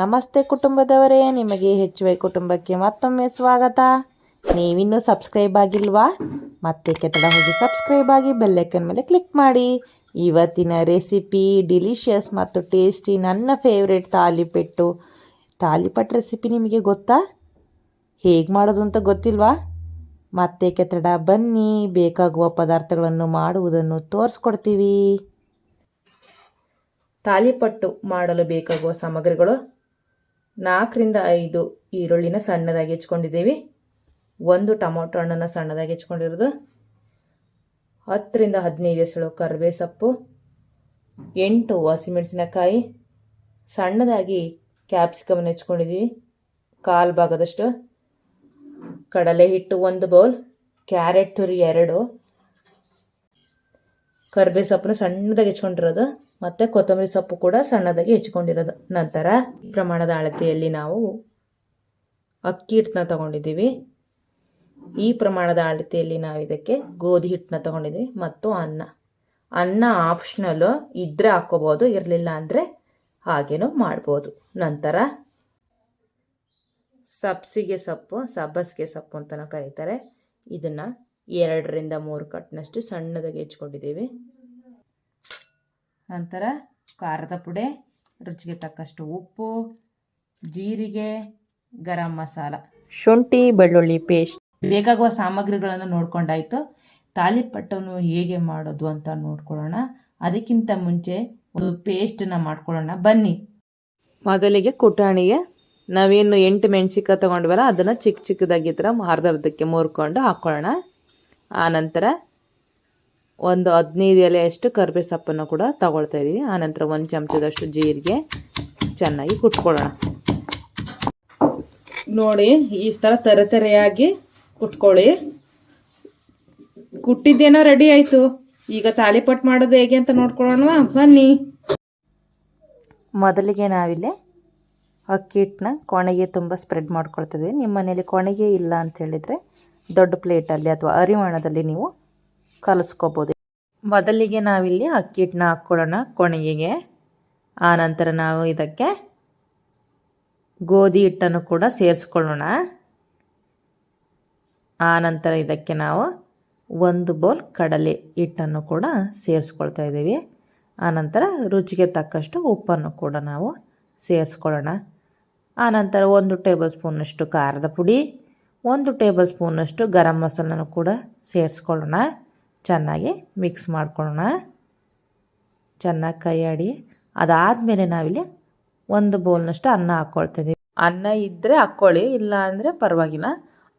ನಮಸ್ತೆ ಕುಟುಂಬದವರೇ, ನಿಮಗೆ ಹೆಚ್ಚುವೆ ಕುಟುಂಬಕ್ಕೆ ಮತ್ತೊಮ್ಮೆ ಸ್ವಾಗತ. ನೀವಿನ್ನೂ ಸಬ್ಸ್ಕ್ರೈಬ್ ಆಗಿಲ್ವಾ? ಮತ್ತೆ ಕೆತ್ತಡ ಹೋಗಿ ಸಬ್ಸ್ಕ್ರೈಬ್ ಆಗಿ ಬೆಲ್ಲೈಕನ್ ಮೇಲೆ ಕ್ಲಿಕ್ ಮಾಡಿ. ಇವತ್ತಿನ ರೆಸಿಪಿ ಡಿಲಿಷಿಯಸ್ ಮತ್ತು ಟೇಸ್ಟಿ ನನ್ನ ಫೇವ್ರೆಟ್ ತಾಲಿಪೆಟ್ಟು. ತಾಲಿಪಟ್ಟು ರೆಸಿಪಿ ನಿಮಗೆ ಗೊತ್ತಾ? ಹೇಗೆ ಮಾಡೋದು ಅಂತ ಗೊತ್ತಿಲ್ವಾ? ಮತ್ತೆ ಕೆತ್ತಡ ಬನ್ನಿ. ಬೇಕಾಗುವ ಪದಾರ್ಥಗಳನ್ನು ಮಾಡುವುದನ್ನು ತೋರಿಸ್ಕೊಡ್ತೀವಿ. ತಾಲಿಪಟ್ಟು ಮಾಡಲು ಬೇಕಾಗುವ ಸಾಮಗ್ರಿಗಳು ನಾಲ್ಕರಿಂದ ಐದು ಈರುಳ್ಳಿನ ಸಣ್ಣದಾಗಿ ಹೆಚ್ಕೊಂಡಿದ್ದೀವಿ. ಒಂದು ಟೊಮೊಟೊ ಹಣ್ಣನ್ನು ಸಣ್ಣದಾಗಿ ಹೆಚ್ಕೊಂಡಿರೋದು. ಹತ್ತರಿಂದ ಹದಿನೈದು ಎಸಳು ಕರಿಬೇ ಸೊಪ್ಪು ಎಂಟು ಹಸಿಮೆಣಸಿನಕಾಯಿ. ಸಣ್ಣದಾಗಿ ಕ್ಯಾಪ್ಸಿಕಮನ್ನು ಹೆಚ್ಕೊಂಡಿದ್ದೀವಿ. ಕಾಲು ಭಾಗದಷ್ಟು. ಕಡಲೆ ಹಿಟ್ಟು ಒಂದು ಬೌಲ್. ಕ್ಯಾರೆಟ್ ತುರಿ ಎರಡು. ಕರ್ಬೇ ಸೊಪ್ಪನ್ನು ಸಣ್ಣದಾಗಿ ಹೆಚ್ಕೊಂಡಿರೋದು. ಮತ್ತು ಕೊತ್ತಂಬರಿ ಸೊಪ್ಪು ಕೂಡ ಸಣ್ಣದಾಗಿ ಹೆಚ್ಕೊಂಡಿರೋದು. ನಂತರ ಪ್ರಮಾಣದ ಅಳತೆಯಲ್ಲಿ ನಾವು ಅಕ್ಕಿ ಹಿಟ್ಟನ್ನ ತಗೊಂಡಿದ್ದೀವಿ. ಈ ಪ್ರಮಾಣದ ಅಳತೆಯಲ್ಲಿ ನಾವು ಇದಕ್ಕೆ ಗೋಧಿ ಹಿಟ್ಟನ್ನ ತಗೊಂಡಿದ್ದೀವಿ ಮತ್ತು ಅನ್ನ. ಅನ್ನ ಆಪ್ಷನಲ್ಲು ಇದ್ದರೆ ಹಾಕ್ಕೋಬೋದು, ಇರಲಿಲ್ಲ ಅಂದರೆ ಹಾಗೇನೂ ಮಾಡ್ಬೋದು. ನಂತರ ಸಬ್ಸಿಗೆ ಸೊಪ್ಪು, ಸಬ್ಬಸಿಗೆ ಸೊಪ್ಪು ಅಂತಲೂ ಕರೀತಾರೆ. ಇದನ್ನು ಎರಡರಿಂದ ಮೂರು ಕಟ್ಟಿನಷ್ಟು ಸಣ್ಣದಾಗಿ ಹೆಚ್ಕೊಂಡಿದ್ದೀವಿ. ನಂತರ ಖಾರದ ಪುಡಿ ರುಚಿಗೆ ತಕ್ಕಷ್ಟು ಉಪ್ಪು ಜೀರಿಗೆ ಗರಂ ಮಸಾಲ. ಶುಂಠಿ ಬೆಳ್ಳುಳ್ಳಿ ಪೇಸ್ಟ್ ಬೇಕಾಗುವ ಸಾಮಗ್ರಿಗಳನ್ನು ನೋಡ್ಕೊಂಡಾಯ್ತು. ತಾಲಿಪಟ್ಟನ್ನು ಹೇಗೆ ಮಾಡೋದು ಅಂತ ನೋಡ್ಕೊಳ್ಳೋಣ. ಅದಕ್ಕಿಂತ ಮುಂಚೆ ಒಂದು ಪೇಸ್ಟನ್ನು ಮಾಡ್ಕೊಳ್ಳೋಣ. ಬನ್ನಿ. ಮೊದಲಿಗೆ ಕುಟಾಣಿಗೆ ನಾವೇನು ಎಂಟು ಮೆಣಸಿಕಾಯಿ ತೊಗೊಂಡ್ವಲ್ಲ ಅದನ್ನು ಚಿಕ್ಕ ಚಿಕ್ಕದಾಗಿ ಥರ ಅರ್ಧ ಅರ್ಧಕ್ಕೆ ಮುರ್ಕೊಂಡು ಹಾಕ್ಕೊಳ್ಳೋಣ ಆನಂತರ ಒಂದು ಹದಿನೈದು ಎಲೆಯಷ್ಟು ಕರ್ಬೇ ಸೊಪ್ಪನ್ನು ಕೂಡ ತಗೊಳ್ತಾ ಇದ್ದೀವಿ ಆನಂತರ ಒಂದು ಚಮಚದಷ್ಟು ಜೀರಿಗೆ ಚೆನ್ನಾಗಿ ಕುಟ್ಕೊಳ್ಳೋಣ. ನೋಡಿ, ಈ ಥರ ತೆರೆ ತೆರೆಯಾಗಿ ಕುಟ್ಕೊಳ್ಳಿ. ಕುಟ್ಟಿದ್ದೇನೋ ರೆಡಿ ಆಯಿತು. ಈಗ ತಾಲಿಪಟ್ಟು ಮಾಡೋದು ಹೇಗೆ ಅಂತ ನೋಡ್ಕೊಳ್ಳೋಣ ಬನ್ನಿ. ಮೊದಲಿಗೆ ನಾವಿಲ್ಲಿ ಅಕ್ಕಿ ಹಿಟ್ಟನ್ನ ಕೊಣೆಗೆ ತುಂಬ ಸ್ಪ್ರೆಡ್ ಮಾಡ್ಕೊಳ್ತಿದ್ವಿ ನಿಮ್ಮ ಮನೇಲಿ ಕೊಣೆಗೆ ಇಲ್ಲ ಅಂತ ಹೇಳಿದರೆ ದೊಡ್ಡ ಪ್ಲೇಟಲ್ಲಿ ಅಥವಾ ಅರಿವಾಣದಲ್ಲಿ ನೀವು ಕಲಿಸ್ಕೋಬೋದು. ಮೊದಲಿಗೆ ನಾವಿಲ್ಲಿ ಅಕ್ಕಿ ಹಿಟ್ಟನ್ನ ಹಾಕ್ಕೊಳ್ಳೋಣ ಕೊನೆಗೆ ಆನಂತರ ನಾವು ಇದಕ್ಕೆ ಗೋಧಿ ಹಿಟ್ಟನ್ನು ಕೂಡ ಸೇರಿಸ್ಕೊಳ್ಳೋಣ. ಆನಂತರ ಇದಕ್ಕೆ ನಾವು ಒಂದು ಬೌಲ್ ಕಡಲೆ ಹಿಟ್ಟನ್ನು ಕೂಡ ಸೇರಿಸ್ಕೊಳ್ತಾ ಇದ್ದೀವಿ. ಆನಂತರ ರುಚಿಗೆ ತಕ್ಕಷ್ಟು ಉಪ್ಪನ್ನು ಕೂಡ ನಾವು ಸೇರಿಸ್ಕೊಳ್ಳೋಣ. ಆನಂತರ ಒಂದು ಟೇಬಲ್ ಸ್ಪೂನಷ್ಟು ಖಾರದ ಪುಡಿ, ಒಂದು ಟೇಬಲ್ ಸ್ಪೂನಷ್ಟು ಗರಂ ಮಸಾಲನೂ ಕೂಡ ಸೇರಿಸ್ಕೊಳ್ಳೋಣ. ಚೆನ್ನಾಗಿ ಮಿಕ್ಸ್ ಮಾಡ್ಕೊಳ್ಳೋಣ ಚೆನ್ನಾಗಿ ಕೈಯಾಡಿ. ಅದಾದಮೇಲೆ ನಾವಿಲ್ಲಿ ಒಂದು ಬೌಲ್ನಷ್ಟು ಅನ್ನ ಹಾಕ್ಕೊಳ್ತಿದ್ದೀವಿ ಅನ್ನ ಇದ್ದರೆ ಹಾಕ್ಕೊಳ್ಳಿ ಇಲ್ಲ ಅಂದರೆ ಪರವಾಗಿಲ್ಲ.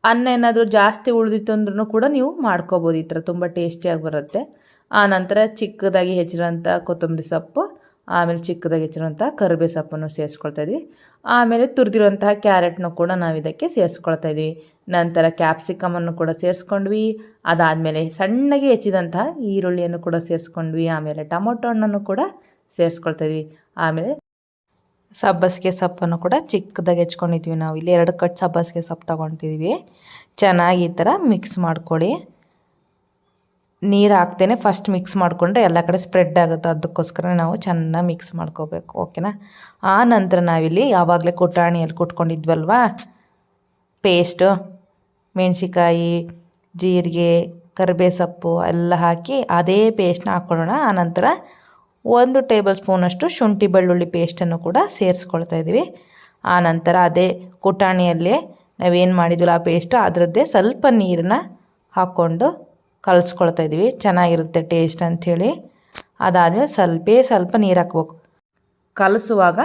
ಅನ್ನ ಏನಾದರೂ ಜಾಸ್ತಿ ಉಳಿದಿತ್ತು ಅಂದ್ರೂ ಕೂಡ ನೀವು ಮಾಡ್ಕೋಬೋದು. ಈ ಥರ ತುಂಬ ಟೇಸ್ಟಿಯಾಗಿ ಬರುತ್ತೆ. ಆನಂತರ ಚಿಕ್ಕದಾಗಿ ಹೆಚ್ಚಿರೋಂಥ ಕೊತ್ತಂಬರಿ ಸೊಪ್ಪು, ಆಮೇಲೆ ಚಿಕ್ಕದಾಗಿ ಹೆಚ್ಚಿರೋಂಥ ಕರಿಬೇ ಸೊಪ್ಪನ್ನು ಸೇರಿಸ್ಕೊಳ್ತಾ ಇದ್ವಿ. ಆಮೇಲೆ ತುರಿದಿರುವಂತಹ ಕ್ಯಾರೆಟ್ನು ಕೂಡ ನಾವು ಇದಕ್ಕೆ ಸೇರಿಸ್ಕೊಳ್ತಾ ಇದ್ವಿ. ನಂತರ ಕ್ಯಾಪ್ಸಿಕಮನ್ನು ಕೂಡ ಸೇರಿಸ್ಕೊಂಡ್ವಿ. ಅದಾದಮೇಲೆ ಸಣ್ಣಗೆ ಹೆಚ್ಚಿದಂತಹ ಈರುಳ್ಳಿಯನ್ನು ಕೂಡ ಸೇರಿಸ್ಕೊಂಡ್ವಿ. ಆಮೇಲೆ ಟೊಮೊಟೊ ಹಣ್ಣನ್ನು ಕೂಡ ಸೇರಿಸ್ಕೊಳ್ತಾ ಇದ್ವಿ ಆಮೇಲೆ ಸಬ್ಬಸಿಗೆ ಸೊಪ್ಪನ್ನು ಕೂಡ ಚಿಕ್ಕದಾಗಿ ಹೆಚ್ಕೊಂಡಿದ್ವಿ ನಾವು. ಇಲ್ಲಿ ಎರಡು ಕಟ್ ಸಬ್ಬಸಿಗೆ ಸೊಪ್ಪು ತೊಗೊತಿದ್ವಿ ಚೆನ್ನಾಗಿ ಈ ಥರ ಮಿಕ್ಸ್ ಮಾಡ್ಕೊಳ್ಳಿ. ನೀರು ಹಾಕ್ತೇನೆ. ಫಸ್ಟ್ ಮಿಕ್ಸ್ ಮಾಡಿಕೊಂಡ್ರೆ ಎಲ್ಲ ಕಡೆ ಸ್ಪ್ರೆಡ್ ಆಗುತ್ತೆ. ಅದಕ್ಕೋಸ್ಕರ ನಾವು ಚೆನ್ನಾಗಿ ಮಿಕ್ಸ್ ಮಾಡ್ಕೋಬೇಕು. ಓಕೆನಾ ಆ ನಂತರ ನಾವಿಲ್ಲಿ ಯಾವಾಗಲೇ ಕುಟಾಣಿಯಲ್ಲಿ ಕುಟ್ಕೊಂಡಿದ್ವಲ್ವಾ ಪೇಸ್ಟು ಮೆಣಸಿಕಾಯಿ ಜೀರಿಗೆ ಕರಿಬೇ ಸೊಪ್ಪು ಎಲ್ಲ ಹಾಕಿ ಅದೇ ಪೇಸ್ಟ್ನ ಹಾಕ್ಕೊಳ್ಳೋಣ ಆನಂತರ ಒಂದು ಟೇಬಲ್ ಸ್ಪೂನಷ್ಟು ಶುಂಠಿ ಬೆಳ್ಳುಳ್ಳಿ ಪೇಸ್ಟನ್ನು ಕೂಡ ಸೇರಿಸ್ಕೊಳ್ತಾ ಇದ್ದೀವಿ. ಆನಂತರ ಅದೇ ಕುಟಾಣಿಯಲ್ಲಿ ನಾವೇನು ಮಾಡಿದ್ವಲ್ಲ ಆ ಪೇಸ್ಟು ಅದರದ್ದೇ ಸ್ವಲ್ಪ ನೀರನ್ನ ಹಾಕ್ಕೊಂಡು ಕಲಿಸ್ಕೊಳ್ತಾ ಇದ್ದೀವಿ. ಚೆನ್ನಾಗಿರುತ್ತೆ ಟೇಸ್ಟ್ ಅಂಥೇಳಿ. ಅದಾದಮೇಲೆ ಸ್ವಲ್ಪೇ ಸ್ವಲ್ಪ ನೀರು ಹಾಕ್ಬೇಕು. ಕಲಸುವಾಗ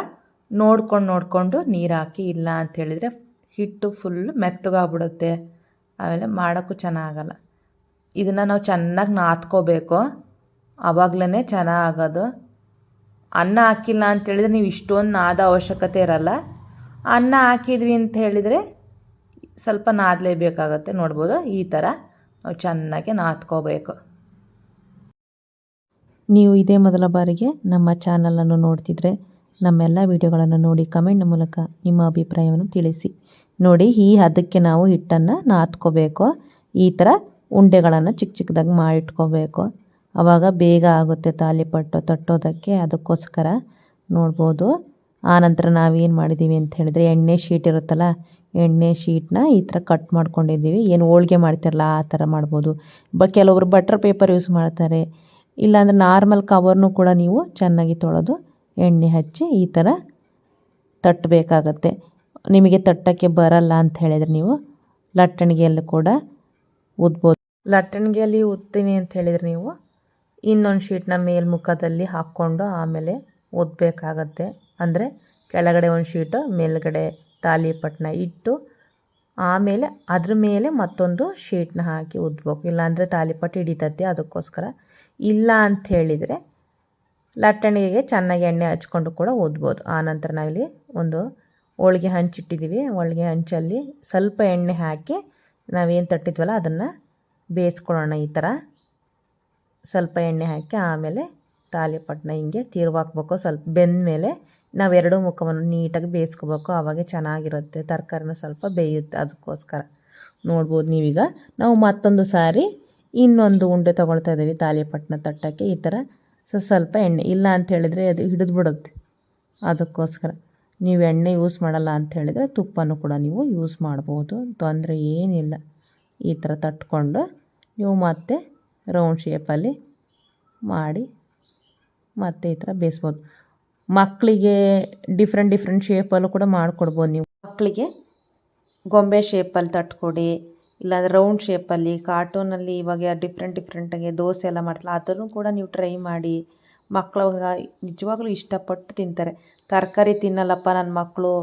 ನೋಡ್ಕೊಂಡು ನೋಡಿಕೊಂಡು ನೀರು ಹಾಕಿ ಇಲ್ಲ ಅಂಥೇಳಿದರೆ ಹಿಟ್ಟು ಫುಲ್ ಮೆತ್ತಗಾಗ್ಬಿಡುತ್ತೆ. ಆಮೇಲೆ ಮಾಡೋಕ್ಕೂ ಚೆನ್ನಾಗಲ್ಲ. ಇದನ್ನು ನಾವು ಚೆನ್ನಾಗಿ ನಾದ್ಕೋಬೇಕು ಆವಾಗಲೇ ಚೆನ್ನಾಗೋದು. ಅನ್ನ ಹಾಕಿಲ್ಲ ಅಂತೇಳಿದರೆ ನೀವು ಇಷ್ಟೊಂದು ನಾದ ಅವಶ್ಯಕತೆ ಇರಲ್ಲ. ಅನ್ನ ಹಾಕಿದ್ವಿ ಅಂತ ಹೇಳಿದರೆ ಸ್ವಲ್ಪ ನಾದಲೇಬೇಕಾಗತ್ತೆ ನೋಡ್ಬೋದು. ಈ ಥರ ನಾವು ಚೆನ್ನಾಗಿ ನಾದ್ಕೋಬೇಕು ನೀವು ಇದೇ ಮೊದಲ ಬಾರಿಗೆ ನಮ್ಮ ಚಾನಲನ್ನು ನೋಡ್ತಿದ್ರೆ ನಮ್ಮೆಲ್ಲ ವಿಡಿಯೋಗಳನ್ನು ನೋಡಿ ಕಮೆಂಟ್ ಮೂಲಕ ನಿಮ್ಮ ಅಭಿಪ್ರಾಯವನ್ನು ತಿಳಿಸಿ. ನೋಡಿ, ಈ ಹದಕ್ಕೆ ನಾವು ಹಿಟ್ಟನ್ನು ನಾದ್ಕೋಬೇಕು. ಈ ಥರ ಉಂಡೆಗಳನ್ನು ಚಿಕ್ಕ ಚಿಕ್ಕದಾಗಿ ಮಾಡಿಟ್ಕೋಬೇಕು. ಆವಾಗ ಬೇಗ ಆಗುತ್ತೆ ತಾಲಿಪಟ್ಟು ತಟ್ಟೋದಕ್ಕೆ, ಅದಕ್ಕೋಸ್ಕರ ನೋಡ್ಬೋದು. ಆನಂತರ ನಾವೇನು ಮಾಡಿದ್ದೀವಿ ಅಂತ ಹೇಳಿದ್ರೆ, ಎಣ್ಣೆ ಶೀಟ್ ಇರುತ್ತಲ್ಲ, ಎಣ್ಣೆ ಶೀಟ್ನ ಈ ಥರ ಕಟ್ ಮಾಡ್ಕೊಂಡಿದ್ದೀವಿ. ಏನು ಹೋಳಿಗೆ ಮಾಡ್ತಿರಲ್ಲ, ಆ ಥರ ಮಾಡ್ಬೋದು. ಬ ಕೆಲವೊಬ್ರು ಬಟರ್ ಪೇಪರ್ ಯೂಸ್ ಮಾಡ್ತಾರೆ. ಇಲ್ಲಾಂದರೆ ನಾರ್ಮಲ್ ಕವರ್ನು ಕೂಡ ನೀವು ಚೆನ್ನಾಗಿ ತೊಳೆದು ಎಣ್ಣೆ ಹಚ್ಚಿ ಈ ಥರ ತಟ್ಟಬೇಕಾಗತ್ತೆ. ನಿಮಗೆ ತಟ್ಟಕ್ಕೆ ಬರಲ್ಲ ಅಂತ ಹೇಳಿದರೆ ನೀವು ಲಟ್ಟಣಿಗೆಯಲ್ಲಿ ಕೂಡ ಉದ್ಬೋದು. ಲಟ್ಟಣಿಗೆಯಲ್ಲಿ ಉದ್ದೀನಿ ಅಂತ ಹೇಳಿದರೆ ನೀವು ಇನ್ನೊಂದು ಶೀಟ್ನ ಮೇಲ್ಮುಖದಲ್ಲಿ ಹಾಕ್ಕೊಂಡು ಆಮೇಲೆ ಓದಬೇಕಾಗತ್ತೆ ಅಂದರೆ ಕೆಳಗಡೆ ಒಂದು ಶೀಟು, ಮೇಲ್ಗಡೆ ತಾಲಿಪಟ್ಟನ್ನ ಇಟ್ಟು ಆಮೇಲೆ ಅದ್ರ ಮೇಲೆ ಮತ್ತೊಂದು ಶೀಟ್ನ ಹಾಕಿ ಉದ್ಬೇಕು. ಇಲ್ಲಾಂದರೆ ತಾಲಿಪಟ್ಟು ಹಿಡಿತತ್ತೆ ಅದಕ್ಕೋಸ್ಕರ. ಇಲ್ಲ ಅಂತ ಹೇಳಿದರೆ ಲಟ್ಟಣಿಗೆಗೆ ಚೆನ್ನಾಗಿ ಎಣ್ಣೆ ಹಚ್ಕೊಂಡು ಕೂಡ ಊದ್ಬೋದು ಆನಂತರ ನಾವಿಲ್ಲಿ ಒಂದು ಹೋಳ್ಗೆ ಹಂಚಿಟ್ಟಿದ್ದೀವಿ ಹೋಳ್ಗೆ ಹಂಚಲ್ಲಿ ಸ್ವಲ್ಪ ಎಣ್ಣೆ ಹಾಕಿ ನಾವೇನು ತಟ್ಟಿದ್ವಲ್ಲ ಅದನ್ನು ಬೇಯಿಸ್ಕೊಳ್ಳೋಣ ಈ ಥರ ಸ್ವಲ್ಪ ಎಣ್ಣೆ ಹಾಕಿ ಆಮೇಲೆ ತಾಲಿಪಟ್ಟನ್ನ ಹಿಂಗೆ ತಿರುವಾಕ್ಬೇಕು ಸ್ವಲ್ಪ ಬೆಂದ ಮೇಲೆ ನಾವು ಎರಡೂ ಮುಖವನ್ನು ನೀಟಾಗಿ ಬೇಯಿಸ್ಕೋಬೇಕು. ಆವಾಗ ಚೆನ್ನಾಗಿರುತ್ತೆ. ತರಕಾರಿನೂ ಸ್ವಲ್ಪ ಬೇಯುತ್ತೆ ಅದಕ್ಕೋಸ್ಕರ. ನೋಡ್ಬೋದು ನೀವೀಗ. ನಾವು ಮತ್ತೊಂದು ಸಾರಿ ಇನ್ನೊಂದು ಉಂಡೆ ತೊಗೊಳ್ತಾ ಇದ್ದೀವಿ ತಾಲಿಪಟ್ಟಣ ತಟ್ಟಕ್ಕೆ. ಈ ಥರ ಸೊ ಸ್ವಲ್ಪ ಎಣ್ಣೆ, ಇಲ್ಲ ಅಂತ ಹೇಳಿದರೆ ಅದು ಹಿಡಿದು ಬಿಡುತ್ತೆ ಅದಕ್ಕೋಸ್ಕರ ನೀವು ಎಣ್ಣೆ ಯೂಸ್ ಮಾಡಲ್ಲ ಅಂತ ಹೇಳಿದರೆ ತುಪ್ಪನೂ ಕೂಡ ನೀವು ಯೂಸ್ ಮಾಡ್ಬೋದು, ತೊಂದರೆ ಏನಿಲ್ಲ. ಈ ಥರ ತಟ್ಕೊಂಡು ನೀವು ಮತ್ತೆ ರೌಂಡ್ ಶೇಪಲ್ಲಿ ಮಾಡಿ ಮತ್ತೆ ಈ ಥರ ಬೇಯಿಸ್ಬೋದು. ಮಕ್ಕಳಿಗೆ ಡಿಫ್ರೆಂಟ್ ಡಿಫ್ರೆಂಟ್ ಶೇಪಲ್ಲೂ ಕೂಡ ಮಾಡಿಕೊಡ್ಬೋದು ನೀವು. ಮಕ್ಕಳಿಗೆ ಗೊಂಬೆ ಶೇಪಲ್ಲಿ ತಟ್ಕೊಡಿ ಇಲ್ಲಾಂದ್ರೆ ರೌಂಡ್ ಶೇಪಲ್ಲಿ ಕಾರ್ಟೂನಲ್ಲಿ ಇವಾಗ ಡಿಫ್ರೆಂಟ್ ಡಿಫ್ರೆಂಟಾಗಿ ದೋಸೆ ಎಲ್ಲ ಮಾಡ್ತಲ್ಲ ಅದನ್ನು ಕೂಡ ನೀವು ಟ್ರೈ ಮಾಡಿ. ಮಕ್ಕಳು ನಿಜವಾಗ್ಲೂ ಇಷ್ಟಪಟ್ಟು ತಿಂತಾರೆ. ತರಕಾರಿ ತಿನ್ನಲ್ಲಪ್ಪ ನನ್ನ ಮಕ್ಕಳು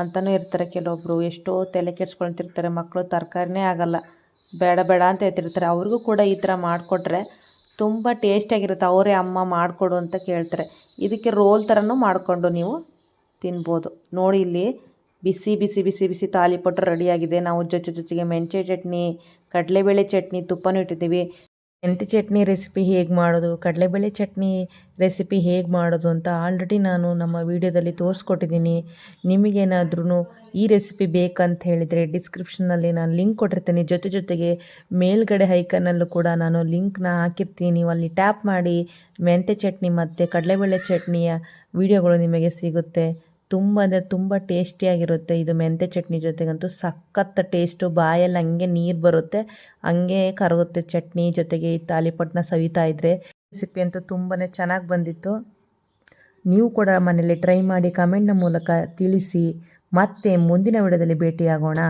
ಅಂತಲೂ ಇರ್ತಾರೆ ಕೆಲವೊಬ್ಬರು ಎಷ್ಟೋ ತಲೆ ಕೆಡ್ಸ್ಕೊಳ್ತಿರ್ತಾರೆ ಮಕ್ಕಳು ತರಕಾರಿನೇ ಆಗಲ್ಲ. ಬೇಡ ಬೇಡ ಅಂತ ಹೇಳ್ತಿರ್ತಾರೆ. ಅವ್ರಿಗೂ ಕೂಡ ಈ ಥರ ಮಾಡಿಕೊಟ್ರೆ ತುಂಬ ಟೇಸ್ಟಿಯಾಗಿರುತ್ತೆ ಅವರೇ ಅಮ್ಮ ಮಾಡಿಕೊಡು ಅಂತ ಕೇಳ್ತಾರೆ. ಇದಕ್ಕೆ ರೋಲ್ ಥರನೂ ಮಾಡಿಕೊಂಡು ನೀವು ತಿನ್ಬೋದು. ನೋಡಿ ಇಲ್ಲಿ ಬಿಸಿ ಬಿಸಿ ಬಿಸಿ ಬಿಸಿ ತಾಲಿಪಟ್ಟು ರೆಡಿಯಾಗಿದೆ. ನಾವು ಜೊತೆ ಜೊತೆಗೆ ಮೆಂತ್ಯ ಚಟ್ನಿ, ಕಡಲೆಬೇಳೆ ಚಟ್ನಿ, ತುಪ್ಪನೂ ಇಟ್ಟಿದ್ದೀವಿ. ಮೆಂತ್ಯ ಚಟ್ನಿ ರೆಸಿಪಿ ಹೇಗೆ ಮಾಡೋದು, ಕಡಲೆಬೇಳೆ ಚಟ್ನಿ ರೆಸಿಪಿ ಹೇಗೆ ಮಾಡೋದು ಅಂತ ಆಲ್ರೆಡಿ ನಾನು ನಮ್ಮ ವೀಡಿಯೋದಲ್ಲಿ ತೋರಿಸ್ಕೊಟ್ಟಿದ್ದೀನಿ. ನಿಮಗೇನಾದ್ರೂ ಈ ರೆಸಿಪಿ ಬೇಕಂತ ಹೇಳಿದರೆ ಡಿಸ್ಕ್ರಿಪ್ಷನ್ನಲ್ಲಿ ನಾನು ಲಿಂಕ್ ಕೊಟ್ಟಿರ್ತೀನಿ. ಜೊತೆ ಜೊತೆಗೆ ಮೇಲ್ಗಡೆ ಹೈಕನ್ನಲ್ಲೂ ಕೂಡ ನಾನು ಲಿಂಕ್ನ ಹಾಕಿರ್ತೀನಿ. ನೀವು ಅಲ್ಲಿ ಟ್ಯಾಪ್ ಮಾಡಿ ಮೆಂತ್ಯ ಚಟ್ನಿ ಮತ್ತು ಕಡಲೆಬೇಳೆ ಚಟ್ನಿಯ ವಿಡಿಯೋಗಳು ನಿಮಗೆ ಸಿಗುತ್ತೆ. ತುಂಬ ಅಂದರೆ ತುಂಬ ಟೇಸ್ಟಿಯಾಗಿರುತ್ತೆ ಇದು ಮೆಂತ್ಯ ಚಟ್ನಿ ಜೊತೆಗಂತೂ. ಸಖತ್ತು ಟೇಸ್ಟು ಬಾಯಲ್ಲಿ ಹಂಗೆ ನೀರು ಬರುತ್ತೆ, ಹಂಗೆ ಕರಗುತ್ತೆ ಚಟ್ನಿ ಜೊತೆಗೆ ಈ ತಾಲಿಪಟ್ನ ಸವಿತಾ ಇದ್ದರೆ ರೆಸಿಪಿ ಅಂತೂ ತುಂಬಾ ಚೆನ್ನಾಗಿ ಬಂದಿತ್ತು. ನೀವು ಕೂಡ ಮನೇಲಿ ಟ್ರೈ ಮಾಡಿ ಕಮೆಂಟ್ನ ಮೂಲಕ ತಿಳಿಸಿ. ಮತ್ತೆ ಮುಂದಿನ ವಿಡಿಯೋದಲ್ಲಿ ಭೇಟಿಯಾಗೋಣ.